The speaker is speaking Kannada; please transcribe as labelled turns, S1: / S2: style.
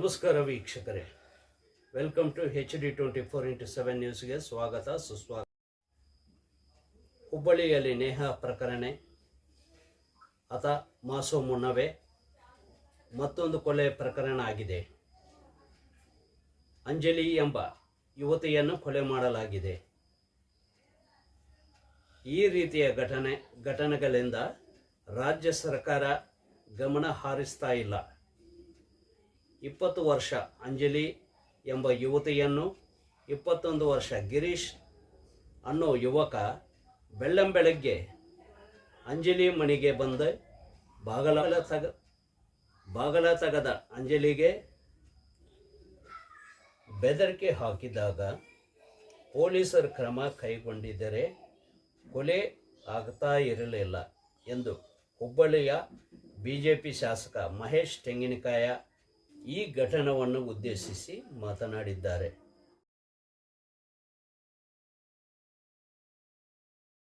S1: ನಮಸ್ಕಾರ ವೀಕ್ಷಕರೇ. Welcome to H D twenty four into seven ನ್ಯೂಸ್ಗೆ ಸ್ವಾಗತ, ಸುಸ್ವಾಗತ. ಹುಬ್ಬಳ್ಳಿಯಲ್ಲಿ ನೇಹ ಪ್ರಕರಣ, ಅತ ಮಾಸೋ ಮುನ್ನವೇ ಮತ್ತೊಂದು ಕೊಲೆ ಪ್ರಕರಣ ಆಗಿದೆ. ಅಂಜಲಿ ಎಂಬ ಯುವತಿಯನ್ನು ಕೊಲೆ ಮಾಡಲಾಗಿದೆ. ಈ ರೀತಿಯ ಘಟನೆ ಘಟನೆಗಳಿಂದ ರಾಜ್ಯ ಸರ್ಕಾರ ಗಮನ ಹಾರಿಸ್ತಾ ಇಲ್ಲ. ಇಪ್ಪತ್ತು ವರ್ಷ ಅಂಜಲಿ ಎಂಬ ಯುವತಿಯನ್ನು, ಇಪ್ಪತ್ತೊಂದು ವರ್ಷ ಗಿರೀಶ್ ಅನ್ನೋ ಯುವಕ ಬೆಳ್ಳಂಬೆಳಗ್ಗೆ ಅಂಜಲಿ ಮನೆಗೆ ಬಂದ ಬಾಗಲ ತಗ, ಬಾಗಲ ತಗದ ಅಂಜಲಿಗೆ ಬೆದರಿಕೆ ಹಾಕಿದಾಗ ಪೊಲೀಸರು ಕ್ರಮ ಕೈಗೊಂಡಿದ್ದರೆ ಕೊಲೆ ಆಗ್ತಾ ಇರಲಿಲ್ಲ ಎಂದು ಹುಬ್ಬಳ್ಳಿಯ ಬಿಜೆಪಿ ಶಾಸಕ ಮಹೇಶ್ ತೆಂಗಿನಕಾಯ ಈ ಘಟನವನ್ನು ಉದ್ದೇಶಿಸಿ ಮಾತನಾಡಿದ್ದಾರೆ.